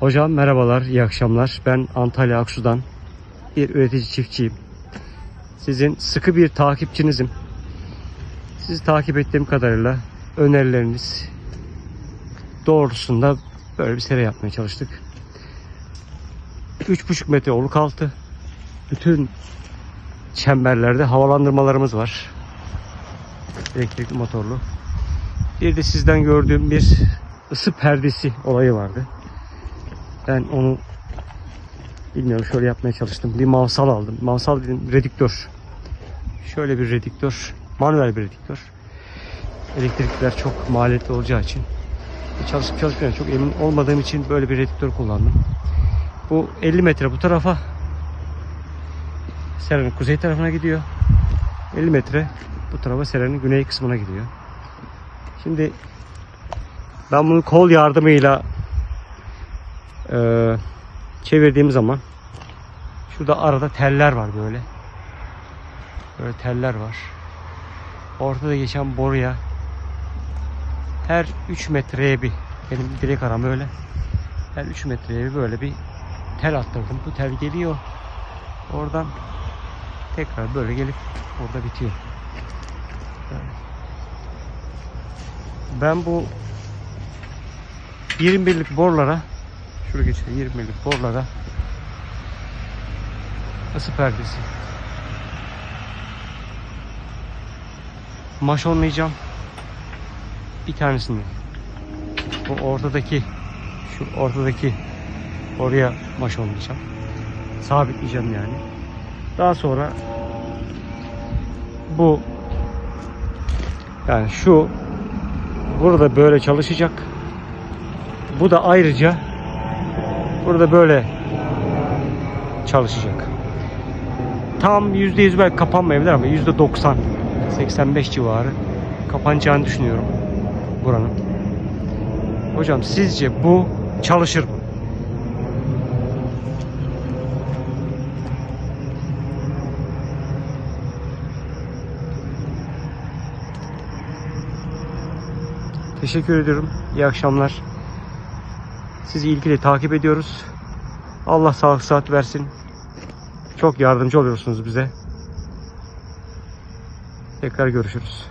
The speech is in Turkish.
Hocam merhabalar, iyi akşamlar. Ben Antalya Aksu'dan bir üretici çiftçiyim. Sizin sıkı bir takipçinizim. Sizi takip ettiğim kadarıyla önerileriniz doğrultusunda böyle bir seri yapmaya çalıştık. 3,5 metre oluk altı. Bütün çemberlerde havalandırmalarımız var. Elektrikli motorlu. Bir de sizden gördüğüm bir ısı perdesi olayı vardı. Ben onu bilmiyorum şöyle yapmaya çalıştım. Bir mavsal aldım. Mavsal dedim redüktör. Şöyle bir redüktör. Manuel bir redüktör. Elektrikler çok maliyetli olacağı için çalışıp çalışmayan çok emin olmadığım için böyle bir redüktör kullandım. Bu 50 metre bu tarafa Sera'nın kuzey tarafına gidiyor. 50 metre bu tarafa Sera'nın güney kısmına gidiyor. Şimdi ben bunu kol yardımıyla eee çevirdiğim zaman şurada arada teller var böyle. Böyle teller var. Ortada geçen boruya her 3 metreye bir benim direkt aram öyle. Her 3 metreye bir böyle bir tel attırdım. Bu tel geliyor. Oradan tekrar böyle gelip orada bitiyor. Ben bu 21'lik borlara şuraya geçiyor 21'lik borlara ısı perdesi? Maşonlayacağım bir tanesini. Bu ortadaki şu ortadaki oraya maşonlayacağım sabitleyeceğim yani. Daha sonra bu yani şu burada böyle çalışacak. Bu da ayrıca burada böyle çalışacak tam %100 belki kapanmayabilir ama %90 85 civarı kapanacağını düşünüyorum buranın hocam sizce bu çalışır mı? Teşekkür ediyorum. İyi akşamlar. Sizi ilgili takip ediyoruz. Allah sağlık saat versin. Çok yardımcı oluyorsunuz bize. Tekrar görüşürüz.